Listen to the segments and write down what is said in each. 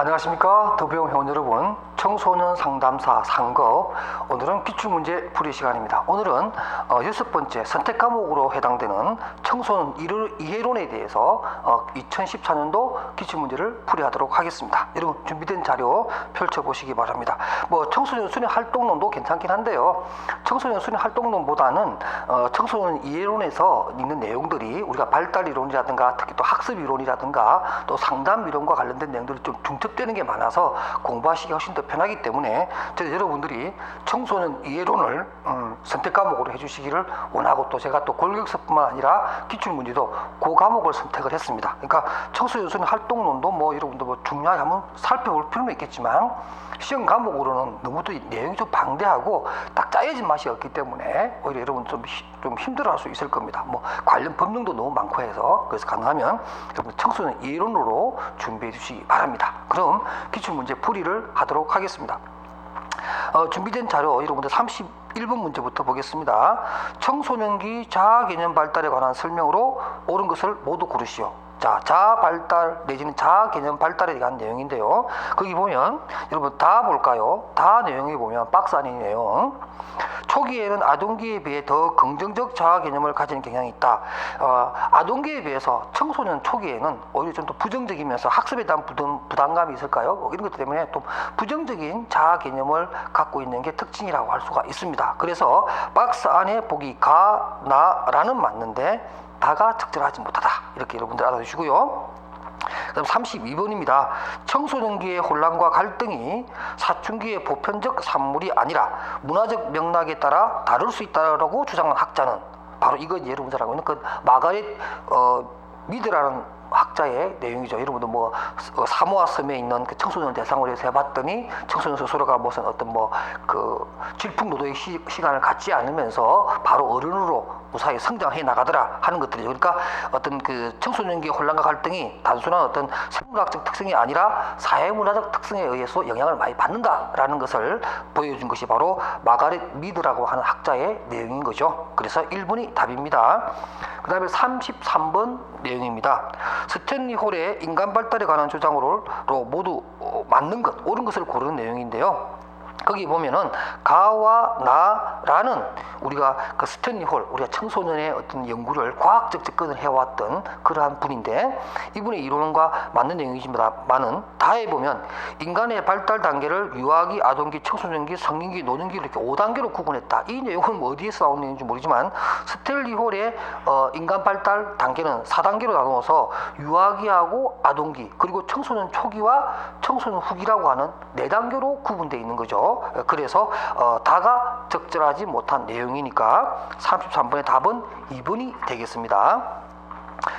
안녕하십니까? 더병 회원 여러분 청소년 상담사 상급 오늘은 기출문제 풀이 시간입니다. 오늘은 어, 여섯 번째 선택 과목으로 해당되는 청소년 이해론에 대해서 어, 2014년도 기출문제를 풀이하도록 하겠습니다. 여러분 준비된 자료 펼쳐보시기 바랍니다. 뭐 청소년 수련 활동론도 괜찮긴 한데요. 청소년 수련 활동론보다는 어, 청소년 이해론에서 읽는 내용들이 우리가 발달 이론이라든가 특히 또 학습 이론이라든가 또 상담 이론과 관련된 내용들이 좀 중첩되는 게 많아서 공부하시기 훨씬 더 편하기 때문에 저희 여러분들이 청소년 이해론을 음, 선택 과목으로 해주시기를 원하고 또 제가 또 골격서뿐만 아니라 기출 문제도 그 과목을 선택을 했습니다. 그러니까 청소년 수련 활동론도 뭐 여러분들 뭐 중요하게 한번 살펴볼 필요는 있겠지만 시험 과목으로는 너무 또 내용이 좀 방대하고 딱 짜여진 맛이 없기 때문에 오히려 여러분 좀, 히- 좀 힘들어할 수 있을 겁니다. 뭐 관련 법령도 너무 많고 해서 그래서 가능하면 여러분 청소년 이론으로 준비해 주시기 바랍니다. 그럼 기출 문제 풀이를 하도록 하겠습니다. 어, 준비된 자료 여러분들 31번 문제부터 보겠습니다. 청소년기 자아 개념 발달에 관한 설명으로 옳은 것을 모두 고르시오. 자, 자아 발달 내지는 자아 개념 발달에 대한 내용인데요. 거기 보면 여러분 다 볼까요? 다 내용에 보면 박스 안에 내용. 초기에는 아동기에 비해 더 긍정적 자아 개념을 가지는 경향이 있다. 어, 아동기에 비해서 청소년 초기에는 오히려 좀 더 부정적이면서 학습에 대한 부담, 부담감이 있을까요? 뭐 이런 것 때문에 좀 부정적인 자아 개념을 갖고 있는 게 특징이라고 할 수가 있습니다. 그래서 박스 안에 보기 가, 나라는 맞는데 다가 적절하지 못하다. 이렇게 여러분들 알아두시고요. 그다음 32번입니다. 청소년기의 혼란과 갈등이 사춘기의 보편적 산물이 아니라 문화적 맥락에 따라 다를 수 있다라고 주장한 학자는 바로 이거 여러분 잘 알고 있는 그 마가렛 어, 미드라는 학자의 내용이죠. 여러분들 뭐 어, 사모아 섬에 있는 그 청소년 대상으로 해서 해봤더니 청소년 스스로가 무슨 어떤 뭐 그 질풍노도의 시, 시간을 갖지 않으면서 바로 어른으로 무사히 성장해 나가더라 하는 것들이죠. 그러니까 어떤 그 청소년기의 혼란과 갈등이 단순한 어떤 생물학적 특성이 아니라 사회문화적 특성에 의해서 영향을 많이 받는다라는 것을 보여준 것이 바로 마가렛 미드라고 하는 학자의 내용인 거죠. 그래서 1번이 답입니다. 그 다음에 33번 내용입니다. 스탠리 홀의 인간 발달에 관한 주장으로 모두 어, 맞는 것, 옳은 것을 고르는 내용인데요. 거기 보면은 가와 나라는 우리가 그 스탠리 홀 우리가 청소년의 어떤 연구를 과학적 접근을 해왔던 그러한 분인데 이분의 이론과 맞는 내용이지만은 다에 보면 인간의 발달 단계를 유아기, 아동기, 청소년기, 성인기, 노년기 이렇게 5단계로 구분했다. 이 내용은 뭐 어디에서 나온 내용인지 모르지만 스탠리 홀의 어, 인간 발달 단계는 4단계로 나누어서 유아기하고 아동기 그리고 청소년 초기와 청소년 후기라고 하는 4단계로 구분되어 있는 거죠. 그래서 어, 다가 적절하지 못한 내용이니까 33번의 답은 2번이 되겠습니다.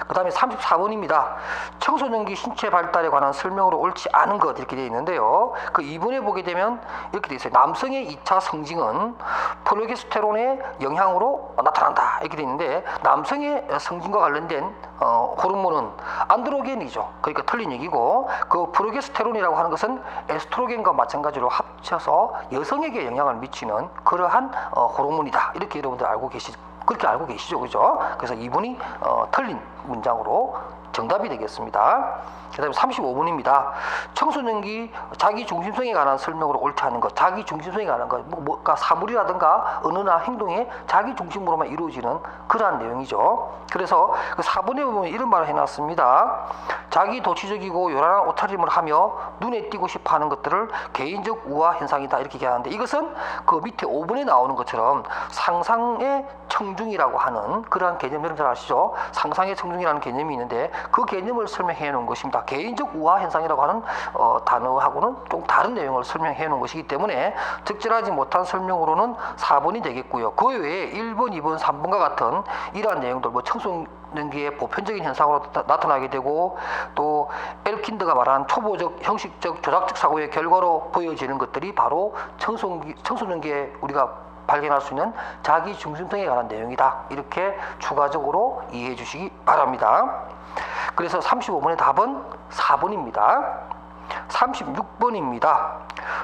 그 다음에 34번입니다. 청소년기 신체 발달에 관한 설명으로 옳지 않은 것 이렇게 되어 있는데요. 그 2번에 보게 되면 이렇게 되어 있어요. 남성의 2차 성징은 프로게스테론의 영향으로 나타난다 이렇게 되어 있는데 남성의 성징과 관련된 어, 호르몬은 안드로겐이죠. 그러니까 틀린 얘기고 그 프로게스테론이라고 하는 것은 에스트로겐과 마찬가지로 합쳐서 여성에게 영향을 미치는 그러한 어, 호르몬이다. 이렇게 여러분들 알고 계시 그렇게 알고 계시죠, 그죠? 그래서 이분이 어, 틀린 문장으로 정답이 되겠습니다. 그 다음에 35번입니다. 청소년기 자기 중심성에 관한 설명으로 옳지 않은 것, 자기 중심성에 관한 것, 뭐, 뭐가 사물이라든가 언어나 행동에 자기 중심으로만 이루어지는 그러한 내용이죠. 그래서 그 4번에 보면 이런 말을 해놨습니다. 자기 도취적이고 요란한 옷차림을 하며 눈에 띄고 싶어 하는 것들을 개인적 우화 현상이다 이렇게 얘기하는데 이것은 그 밑에 5번에 나오는 것처럼 상상의 청중이라고 하는 그러한 개념 여러분 잘 아시죠? 상상의 청중이라는 개념이 있는데 그 개념을 설명해 놓은 것입니다. 개인적 우화 현상이라고 하는 어, 단어하고는 좀 다른 내용을 설명해 놓은 것이기 때문에 적절하지 못한 설명으로는 4번이 되겠고요. 그 외에 1번, 2번, 3번과 같은 이러한 내용들 뭐 청소년기의 보편적인 현상으로 나- 나타나게 되고 또 엘킨드가 말한 초보적 형식적 조작적 사고의 결과로 보여지는 것들이 바로 청소년기, 청소년기에 우리가 발견할 수 있는 자기 중심성에 관한 내용이다. 이렇게 추가적으로 이해해 주시기 바랍니다. 그래서 35번의 답은 4번입니다. 36번입니다.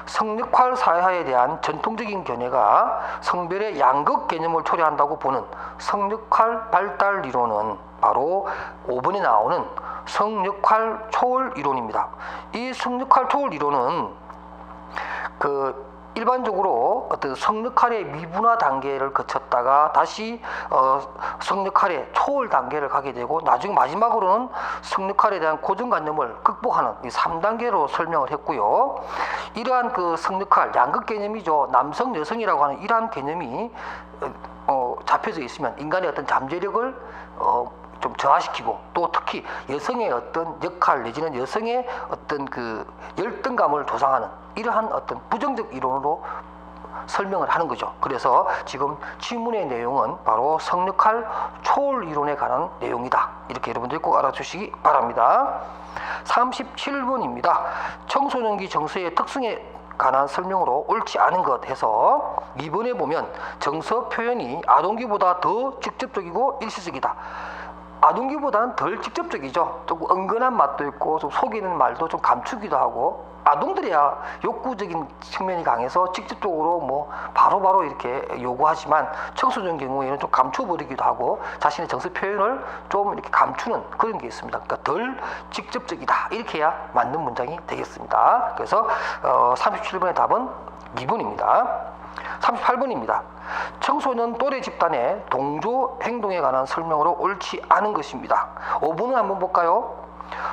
성역할 사회화에 대한 전통적인 견해가 성별의 양극 개념을 초래한다고 보는 성역할 발달 이론은 바로 5번에 나오는 성역할 초월 이론입니다. 이 성역할 초월 이론은 그 일반적으로 어떤 성역할의 미분화 단계를 거쳤다가 다시 어, 성역할의 초월 단계를 가게 되고 나중 마지막으로는 성역할에 대한 고정관념을 극복하는 이 3단계로 설명을 했고요. 이러한 그 성역할 양극 개념이죠. 남성 여성이라고 하는 이러한 개념이 어, 어, 잡혀져 있으면 인간의 어떤 잠재력을 어, 좀 저하시키고 또 특히 여성의 어떤 역할 내지는 여성의 어떤 그 열등감을 조장하는 이러한 어떤 부정적 이론으로 설명을 하는 거죠. 그래서 지금 질문의 내용은 바로 성역할 초월 이론에 관한 내용이다. 이렇게 여러분들이 꼭 알아주시기 바랍니다. 37번입니다. 청소년기 정서의 특성에 관한 설명으로 옳지 않은 것 해서 2번에 보면 정서 표현이 아동기보다 더 직접적이고 일시적이다. 아동기보다는 덜 직접적이죠. 조금 은근한 맛도 있고 좀 속이는 말도 좀 감추기도 하고 아동들이야 욕구적인 측면이 강해서 직접적으로 뭐 바로 바로 이렇게 요구하지만 청소년 경우에는 좀 감춰버리기도 하고 자신의 정서 표현을 좀 이렇게 감추는 그런 게 있습니다. 그러니까 덜 직접적이다 이렇게 해야 맞는 문장이 되겠습니다. 그래서 어, 37번의 답은 2번입니다. 38번입니다. 청소년 또래 집단의 동조 행동에 관한 설명으로 옳지 않은 것입니다. 5번은 한번 볼까요?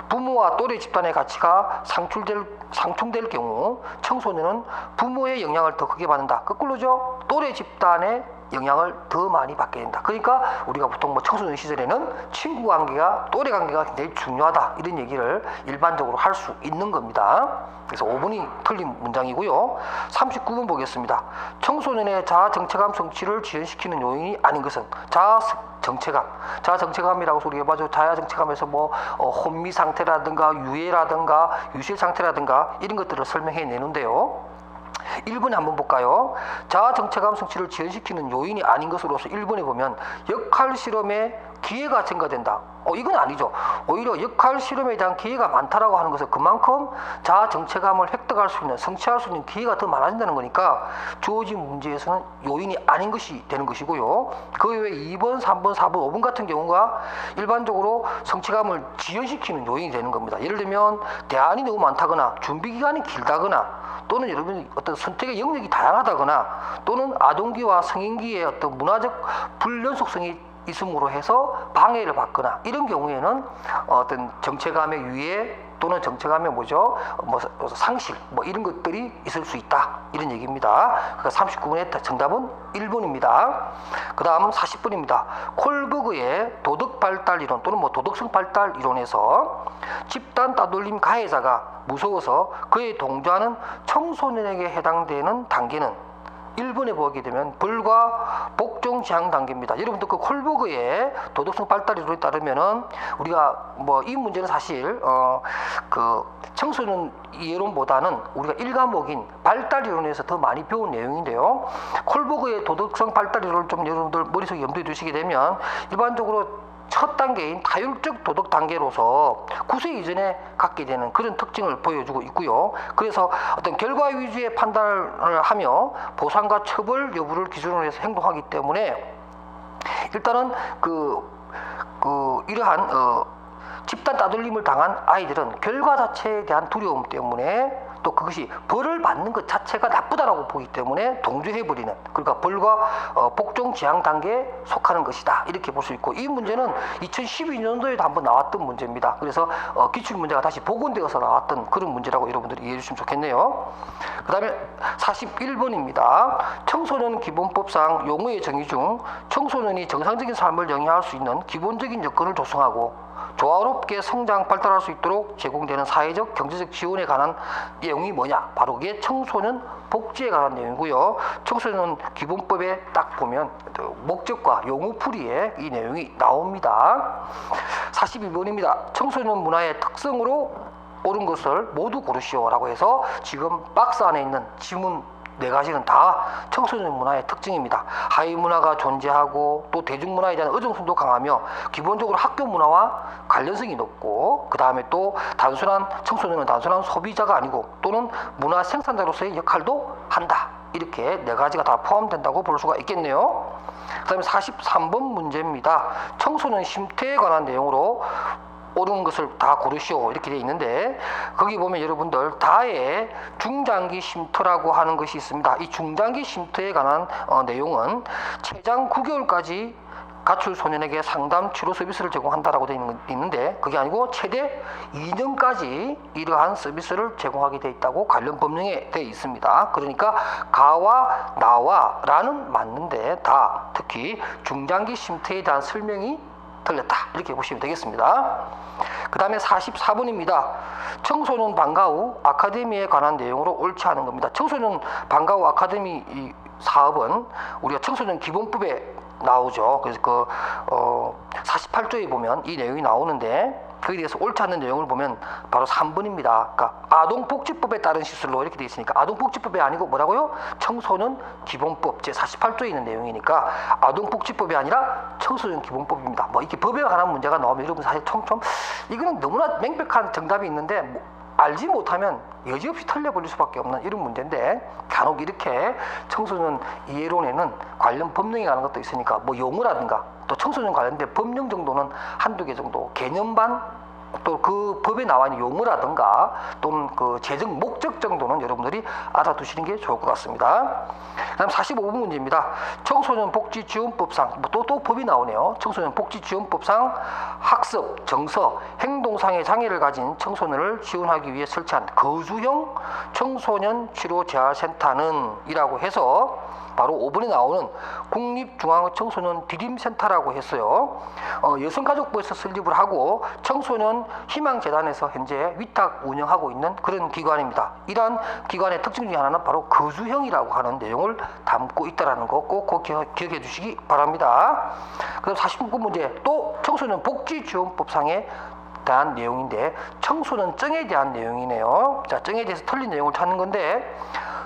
부모와 또래 집단의 가치가 상충될, 상충될 경우 청소년은 부모의 영향을 더 크게 받는다. 거꾸로죠. 또래 집단의 영향을 더 많이 받게 된다. 그러니까 우리가 보통 뭐 청소년 시절에는 친구 관계가 또래 관계가 굉장히 중요하다. 이런 얘기를 일반적으로 할 수 있는 겁니다. 그래서 5번이 틀린 문장이고요. 39번 보겠습니다. 청소년의 자아 정체감 성취를 지연시키는 요인이 아닌 것은 자아 정체감. 자아 정체감이라고 소리해 봐죠. 자아 정체감에서 뭐 어, 혼미 상태라든가 유해라든가 유실 상태라든가 이런 것들을 설명해 내는데요. 1번에 한번 볼까요? 자아 정체감 성취를 지연시키는 요인이 아닌 것으로서 1번에 보면 역할 실험에 기회가 증가된다. 어, 이건 아니죠. 오히려 역할 실험에 대한 기회가 많다라고 하는 것은 그만큼 자아 정체감을 획득할 수 있는, 성취할 수 있는 기회가 더 많아진다는 거니까 주어진 문제에서는 요인이 아닌 것이 되는 것이고요. 그 외에 2번, 3번, 4번, 5번 같은 경우가 일반적으로 성취감을 지연시키는 요인이 되는 겁니다. 예를 들면 대안이 너무 많다거나 준비 기간이 길다거나 또는 여러분 어떤 선택의 영역이 다양하다거나 또는 아동기와 성인기의 어떤 문화적 불연속성이 있음으로 해서 방해를 받거나 이런 경우에는 어떤 정체감의 유예 또는 정체감의 뭐죠 뭐 상실 뭐 이런 것들이 있을 수 있다 이런 얘기입니다. 그러니까 39번의 정답은 1번입니다. 그 다음 40번입니다. 콜버그의 도덕 발달 이론 또는 뭐 도덕성 발달 이론에서 집단 따돌림 가해자가 무서워서 그에 동조하는 청소년에게 해당되는 단계는 1번에 보게 되면 벌과 복종 지향 단계입니다. 여러분들 그 콜버그의 도덕성 발달 이론에 따르면은 우리가 뭐 이 문제는 사실 어 그 청소년 이론보다는 우리가 일과목인 발달 이론에서 더 많이 배운 내용인데요. 콜버그의 도덕성 발달 이론을 좀 여러분들 머릿속에 염두에 두시게 되면 일반적으로 첫 단계인 다율적 도덕 단계로서 구세 이전에 갖게 되는 그런 특징을 보여주고 있고요. 그래서 어떤 결과 위주의 판단을 하며 보상과 처벌 여부를 기준으로 해서 행동하기 때문에 일단은 그, 그 이러한 어, 집단 따돌림을 당한 아이들은 결과 자체에 대한 두려움 때문에 또 그것이 벌을 받는 것 자체가 나쁘다라고 보기 때문에 동조해버리는 그러니까 벌과 어, 복종 지향 단계에 속하는 것이다 이렇게 볼 수 있고 이 문제는 2012년도에도 한번 나왔던 문제입니다. 그래서 어, 기출 문제가 다시 복원되어서 나왔던 그런 문제라고 여러분들이 이해해 주시면 좋겠네요. 그 다음에 41번입니다. 청소년 기본법상 용어의 정의 중 청소년이 정상적인 삶을 영위할 수 있는 기본적인 여건을 조성하고 조화롭게 성장 발달할 수 있도록 제공되는 사회적 경제적 지원에 관한 내용이 뭐냐? 바로 그게 청소년 복지에 관한 내용이고요. 청소년 기본법에 딱 보면 목적과 용어풀이에 이 내용이 나옵니다. 42번입니다. 청소년 문화의 특성으로 옳은 것을 모두 고르시오라고 해서 지금 박스 안에 있는 지문 네 가지는 다 청소년 문화의 특징입니다. 하위 문화가 존재하고 또 대중 문화에 대한 의존성도 강하며 기본적으로 학교 문화와 관련성이 높고 그 다음에 또 단순한 청소년은 단순한 소비자가 아니고 또는 문화 생산자로서의 역할도 한다. 이렇게 네 가지가 다 포함된다고 볼 수가 있겠네요. 그 다음에 43번 문제입니다. 청소년 쉼터에 관한 내용으로 옳은 것을 다 고르시오 이렇게 되어 있는데 거기 보면 여러분들 다의 중장기 쉼터라고 하는 것이 있습니다. 이 중장기 쉼터에 관한 어, 내용은 최장 9개월까지 가출 소년에게 상담 치료 서비스를 제공한다라고 되어 있는- 있는데 그게 아니고 최대 2년까지 이러한 서비스를 제공하게 되어 있다고 관련 법령에 되어 있습니다. 그러니까 가와 나와라는 맞는데 다 특히 중장기 쉼터에 대한 설명이 틀렸다 이렇게 보시면 되겠습니다. 그 다음에 44번입니다. 청소년 방과 후 아카데미에 관한 내용으로 옳지 않은 겁니다. 청소년 방과 후 아카데미 이 사업은 우리가 청소년 기본법에 나오죠. 그래서 그 어, 48조에 보면 이 내용이 나오는데 거기에 대해서 옳지 않는 내용을 보면 바로 3번입니다. 그러니까 아동복지법에 따른 시술로 이렇게 되어 있으니까 아동복지법이 아니고 뭐라고요? 청소년 기본법 제 48조에 있는 내용이니까 아동복지법이 아니라 청소년 기본법입니다. 뭐 이렇게 법에 관한 문제가 나오면 여러분 사실 총총 이거는 너무나 명백한 정답이 있는데 뭐 알지 못하면 여지없이 틀려버릴 수밖에 없는 이런 문제인데 간혹 이렇게 청소년 이해론에는 관련 법령이 가는 것도 있으니까 뭐 용어라든가 또 청소년 관련된 법령 정도는 한두 개 정도 개념 반 또 그 법에 나와 있는 용어라든가 또는 그 재정 목적 정도는 여러분들이 알아두시는 게 좋을 것 같습니다. 그다음 45번 문제입니다. 청소년 복지 지원법상 뭐또또 법이 나오네요. 청소년 복지 지원법상 학습, 정서, 행동상의 장애를 가진 청소년을 지원하기 위해 설치한 거주형 청소년 치료 재활센터는 이라고 해서 바로 5번에 나오는 국립중앙청소년 디림센터라고 했어요. 어, 여성가족부에서 설립을 하고 청소년 희망재단에서 현재 위탁 운영하고 있는 그런 기관입니다. 이러한 기관의 특징 중에 하나는 바로 거주형이라고 하는 내용을 담고 있다는 거꼭 기억해 주시기 바랍니다. 그다음 49번 문제 또 청소년 복지지원법상의 대한 내용인데 청소년증에 대한 내용이네요. 자, 증에 대해서 틀린 내용을 찾는 건데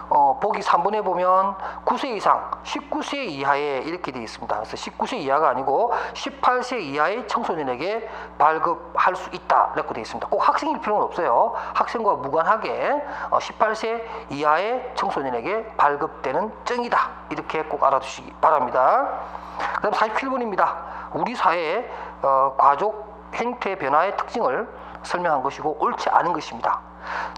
어, 보기 3번에 보면 9세 이상, 19세 이하에 이렇게 되어 있습니다. 그래서 19세 이하가 아니고 18세 이하의 청소년에게 발급할 수 있다. 이렇게 되어 있습니다. 꼭 학생일 필요는 없어요. 학생과 무관하게 어, 18세 이하의 청소년에게 발급되는 증이다. 이렇게 꼭 알아두시기 바랍니다. 그 다음 47번입니다. 우리 사회의 어, 가족 행태 변화의 특징을 설명한 것이고 옳지 않은 것입니다.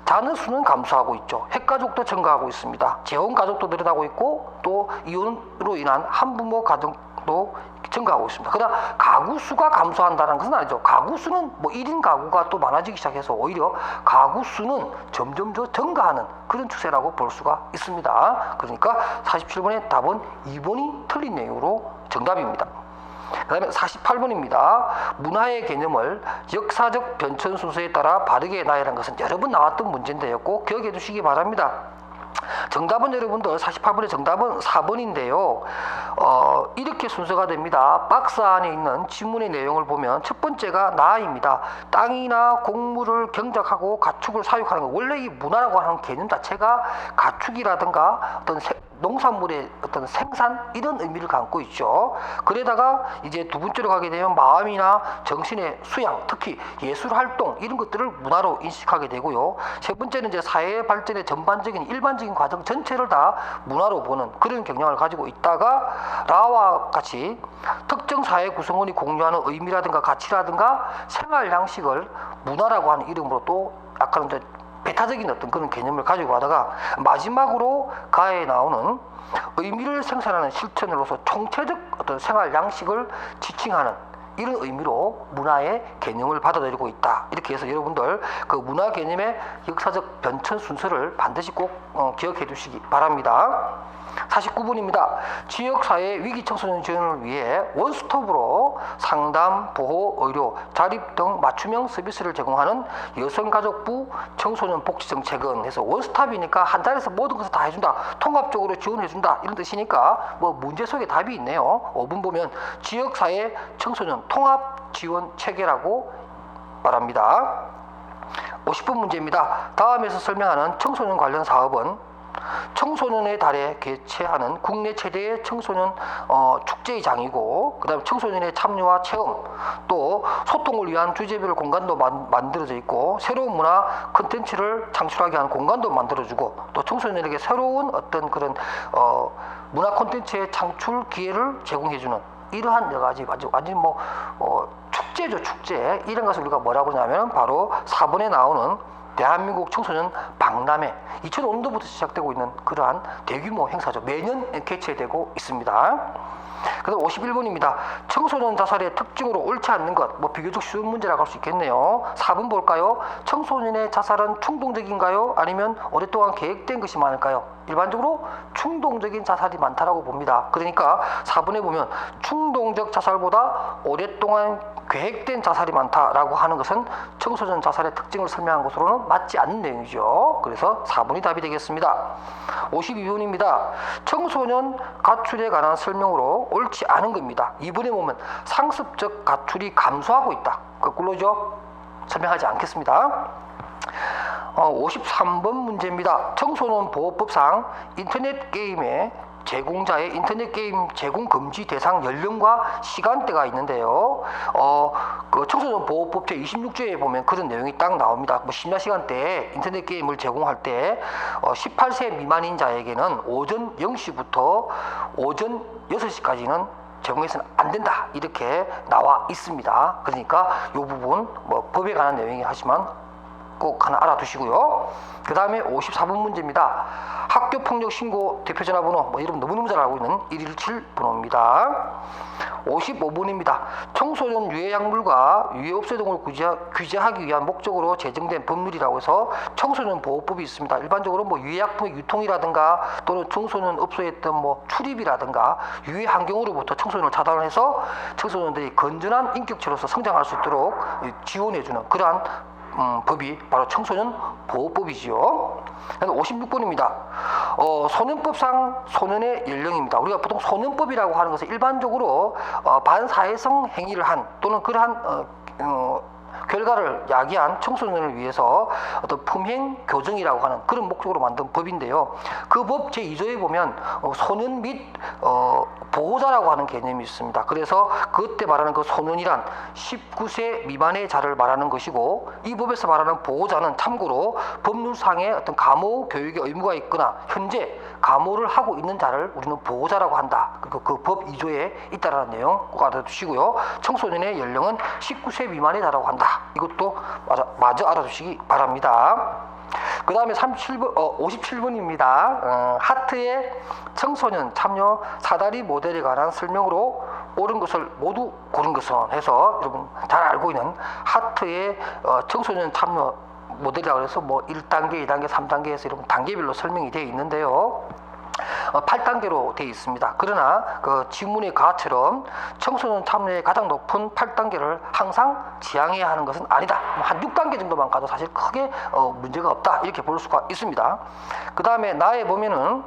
자녀 수는 감소하고 있죠. 핵가족도 증가하고 있습니다. 재혼 가족도 늘어나고 있고 또 이혼으로 인한 한부모 가정도 증가하고 있습니다. 그러나 가구 수가 감소한다는 것은 아니죠. 가구 수는 뭐 1인 가구가 또 많아지기 시작해서 오히려 가구 수는 점점 더 증가하는 그런 추세라고 볼 수가 있습니다. 그러니까 47번의 답은 2번이 틀린 내용으로 정답입니다. 그 다음에 48번입니다. 문화의 개념을 역사적 변천 순서에 따라 바르게 나열한 것은 여러 번 나왔던 문제인데요. 꼭 기억해 두시기 바랍니다. 정답은 여러분들 48번의 정답은 4번인데요. 어, 이렇게 순서가 됩니다. 박스 안에 있는 지문의 내용을 보면 첫 번째가 나입니다. 땅이나 곡물을 경작하고 가축을 사육하는 것. 원래 이 문화라고 하는 개념 자체가 가축이라든가 어떤 세- 농산물의 어떤 생산 이런 의미를 갖고 있죠. 그러다가 이제 두 번째로 가게 되면 마음이나 정신의 수양, 특히 예술 활동 이런 것들을 문화로 인식하게 되고요. 세 번째는 이제 사회 발전의 전반적인 일반적인 과정 전체를 다 문화로 보는 그런 경향을 가지고 있다가 라와 같이 특정 사회 구성원이 공유하는 의미라든가 가치라든가 생활 양식을 문화라고 하는 이름으로 또 이제 배타적인 어떤 그런 개념을 가지고 가다가 마지막으로 가에 나오는 의미를 생산하는 실천으로서 총체적 어떤 생활 양식을 지칭하는 이런 의미로 문화의 개념을 받아들이고 있다. 이렇게 해서 여러분들 그 문화 개념의 역사적 변천 순서를 반드시 꼭 어, 기억해 두시기 바랍니다. 49번입니다. 지역사회 위기 청소년 지원을 위해 원스톱으로 상담, 보호, 의료, 자립 등 맞춤형 서비스를 제공하는 여성가족부 청소년 복지 정책은 해서 원스톱이니까 한 자리에서 모든 것을 다 해준다. 통합적으로 지원해준다. 이런 뜻이니까 뭐 문제 속에 답이 있네요. 5분 보면 지역사회 청소년 통합 지원 체계라고 말합니다. 50분 문제입니다. 다음에서 설명하는 청소년 관련 사업은 청소년의 달에 개최하는 국내 최대의 청소년 어, 축제의 장이고 그다음에 청소년의 참여와 체험 또 소통을 위한 주제별 공간도 만, 만들어져 있고 새로운 문화 콘텐츠를 창출하게 하는 공간도 만들어주고 또 청소년에게 새로운 어떤 그런 어, 문화 콘텐츠의 창출 기회를 제공해주는 이러한 여러 가지 아주 완전 뭐 어, 축제 축제죠 축제. 이런 것을 우리가 뭐라고 하냐면 바로 4번에 나오는 대한민국 청소년 박람회 2005년도부터 시작되고 있는 그러한 대규모 행사죠. 매년 개최되고 있습니다 그다음 51번입니다. 청소년 자살의 특징으로 옳지 않는 것, 뭐 비교적 쉬운 문제라고 할 수 있겠네요. 4번 볼까요? 청소년의 자살은 충동적인가요? 아니면 오랫동안 계획된 것이 많을까요? 일반적으로 충동적인 자살이 많다라고 봅니다. 그러니까 4번에 보면 충동적 자살보다 오랫동안 계획된 자살이 많다라고 하는 것은 청소년 자살의 특징을 설명한 것으로는 맞지 않는 내용이죠. 그래서 4번이 답이 되겠습니다. 52번입니다. 청소년 가출에 관한 설명으로 옳지 않은 겁니다. 2번에 보면 상습적 가출이 감소하고 있다. 거꾸로죠. 설명하지 않겠습니다. 어, 53번 문제입니다. 청소년 보호법상 인터넷 게임의 제공자의 인터넷 게임 제공 금지 대상 연령과 시간대가 있는데요. 어, 그 청소년 보호법 제 26조에 보면 그런 내용이 딱 나옵니다. 뭐 심야 시간대에 인터넷 게임을 제공할 때 어, 18세 미만인 자에게는 오전 0시부터 오전 6시까지는 제공해서는 안 된다 이렇게 나와 있습니다. 그러니까 이 부분 뭐 법에 관한 내용이 하지만 꼭 하나 알아두시고요. 그 다음에 54번 문제입니다. 학교 폭력 신고 대표 전화번호 뭐 여러분 너무너무 잘 알고 있는 117 번호입니다. 55번입니다. 청소년 유해 약물과 유해 업소 등을 규제, 규제하기 위한 목적으로 제정된 법률이라고 해서 청소년 보호법이 있습니다. 일반적으로 뭐 유해 약품의 유통이라든가 또는 청소년 업소에 어떤 뭐 출입이라든가 유해 환경으로부터 청소년을 차단해서 청소년들이 건전한 인격체로서 성장할 수 있도록 지원해주는 그러한 음, 법이 바로 청소년 보호법이지요. 56번입니다. 어, 소년법상 소년의 연령입니다. 우리가 보통 소년법이라고 하는 것은 일반적으로 어, 반사회성 행위를 한 또는 그러한 어, 어, 결과를 야기한 청소년을 위해서 어떤 품행 교정이라고 하는 그런 목적으로 만든 법인데요. 그 법 제2조에 보면 어, 소년 및 어, 보호자라고 하는 개념이 있습니다. 그래서 그때 말하는 그 소년이란 19세 미만의 자를 말하는 것이고 이 법에서 말하는 보호자는 참고로 법률상의 어떤 감호 교육의 의무가 있거나 현재 감호를 하고 있는 자를 우리는 보호자라고 한다. 그리고 그 법 2조에 있다라는 내용 꼭 알아두시고요. 청소년의 연령은 19세 미만의 자라고 한다. 이것도 마저, 마저 알아두시기 바랍니다. 그 다음에 37번, 어, 57번입니다. 어, 하트의 청소년 참여 사다리 모델에 관한 설명으로 옳은 것을 모두 고른 것은 해서 여러분 잘 알고 있는 하트의 어, 청소년 참여 모델이라고 해서 뭐 1단계, 2단계, 3단계에서 이런 단계별로 설명이 되어 있는데요. 어, 8단계로 되어 있습니다. 그러나 그 지문의 가처럼 청소년 참여의 가장 높은 8단계를 항상 지향해야 하는 것은 아니다. 뭐한 6단계 정도만 가도 사실 크게 어, 문제가 없다. 이렇게 볼 수가 있습니다. 그 다음에 나에 보면은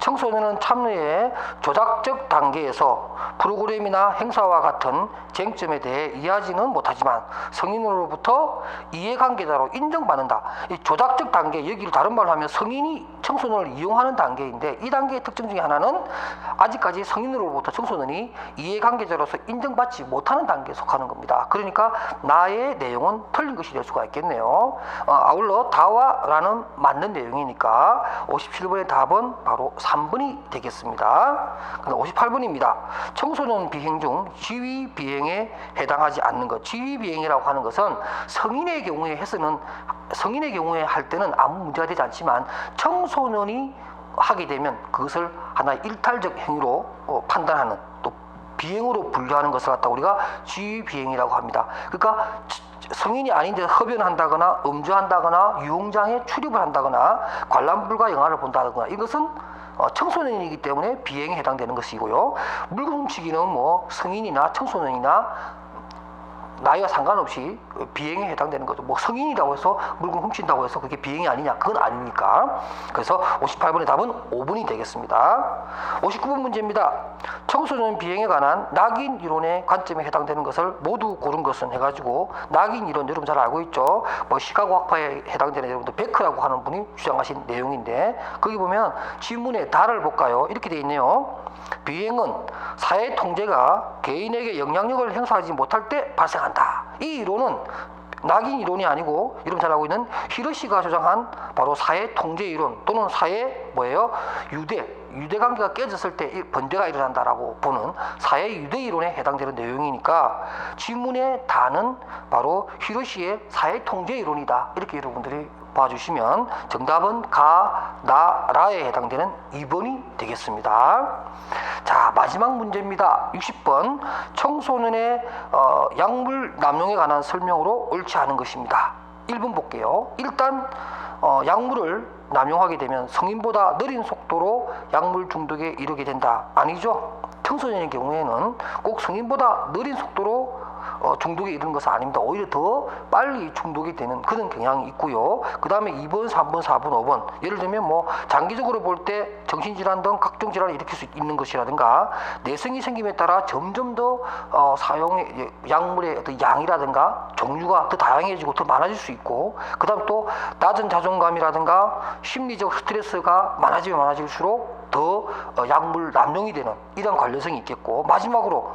청소년은 참여의 조작적 단계에서 프로그램이나 행사와 같은 쟁점에 대해 이해하지는 못하지만 성인으로부터 이해관계자로 인정받는다. 이 조작적 단계 여기를 다른 말로 하면 성인이 청소년을 이용하는 단계인데 이 단계의 특징 중에 하나는 아직까지 성인으로부터 청소년이 이해관계자로서 인정받지 못하는 단계에 속하는 겁니다. 그러니까 나의 내용은 틀린 것이 될 수가 있겠네요. 어, 아울러 다와라는 맞는 내용이니까 57번의 답은 바로 3번이 되겠습니다. 58번입니다. 청소년 비행 중 지휘 비행에 해당하지 않는 것. 지휘 비행이라고 하는 것은 성인의 경우에 해서는 성인의 경우에 할 때는 아무 문제가 되지 않지만 청소 년이 하게 되면 그것을 하나의 일탈적 행위로 어, 판단하는 또 비행으로 분류하는 것을 갖다 우리가 지휘 비행이라고 합니다. 그러니까 성인이 아닌데 흡연한다거나 음주한다거나 유흥장에 출입을 한다거나 관람 불가 영화를 본다거나 이것은 어, 청소년이기 때문에 비행에 해당되는 것이고요. 물건 훔치기는 뭐 성인이나 청소년이나 나이와 상관없이 비행에 해당되는 거죠. 뭐 성인이라고 해서 물건 훔친다고 해서 그게 비행이 아니냐? 그건 아니니까. 그래서 58번의 답은 5번이 되겠습니다. 59번 문제입니다. 청소년 비행에 관한 낙인 이론의 관점에 해당되는 것을 모두 고른 것은 해가지고 낙인 이론 여러분 잘 알고 있죠? 뭐 시카고 학파에 해당되는 여러분들 베크라고 하는 분이 주장하신 내용인데 거기 보면 지문의 달을 볼까요? 이렇게 돼 있네요. 비행은 사회 통제가 개인에게 영향력을 행사하지 못할 때 발생한다. 이 이론은 낙인 이론이 아니고 여러분 잘 알고 있는 히로시가 주장한 바로 사회 통제 이론 또는 사회 뭐예요? 유대 유대 관계가 깨졌을 때이 번제가 일어난다라고 보는 사회 유대 이론에 해당되는 내용이니까 지문의 다는 바로 히로시의 사회 통제 이론이다. 이렇게 여러분들이 봐주시면 정답은 가, 나, 라에 해당되는 2번이 되겠습니다. 자, 마지막 문제입니다. 60번. 청소년의 어, 약물 남용에 관한 설명으로 옳지 않은 것입니다. 1번 볼게요. 일단 어, 약물을 남용하게 되면 성인보다 느린 속도로 약물 중독에 이르게 된다. 아니죠? 청소년의 경우에는 꼭 성인보다 느린 속도로 어, 중독에 이르는 것은 아닙니다. 오히려 더 빨리 중독이 되는 그런 경향이 있고요. 그 다음에 2번, 3번, 4번, 5번. 예를 들면 뭐 장기적으로 볼 때 정신질환 등 각종 질환을 일으킬 수 있는 것이라든가 내성이 생김에 따라 점점 더 어, 사용의 예, 약물의 어떤 양이라든가 종류가 더 다양해지고 더 많아질 수 있고 그 다음 또 낮은 자존감이라든가 심리적 스트레스가 많아지면 많아질수록 더 어, 약물 남용이 되는 이런 관련성이 있겠고 마지막으로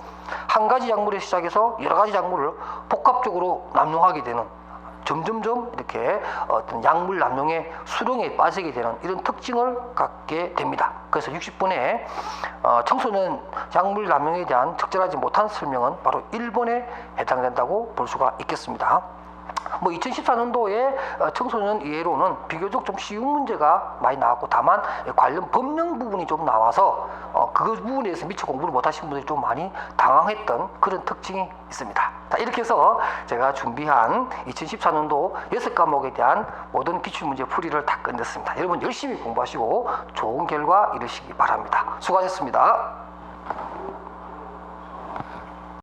한 가지 약물에 시작해서 여러 가지 약물을 복합적으로 남용하게 되는 점점점 이렇게 어떤 약물 남용의 수렁에 빠지게 되는 이런 특징을 갖게 됩니다. 그래서 60번에 어, 청소년 약물 남용에 대한 적절하지 못한 설명은 바로 1번에 해당된다고 볼 수가 있겠습니다. 뭐 2014년도에 어, 청소년 이해로는 비교적 좀 쉬운 문제가 많이 나왔고 다만 관련 법령 부분이 좀 나와서 어, 그 부분에 대해서 미처 공부를 못하신 분들이 좀 많이 당황했던 그런 특징이 있습니다. 자, 이렇게 해서 제가 준비한 2014년도 여섯 과목에 대한 모든 기출문제 풀이를 다 끝냈습니다. 여러분 열심히 공부하시고 좋은 결과 이루시기 바랍니다. 수고하셨습니다.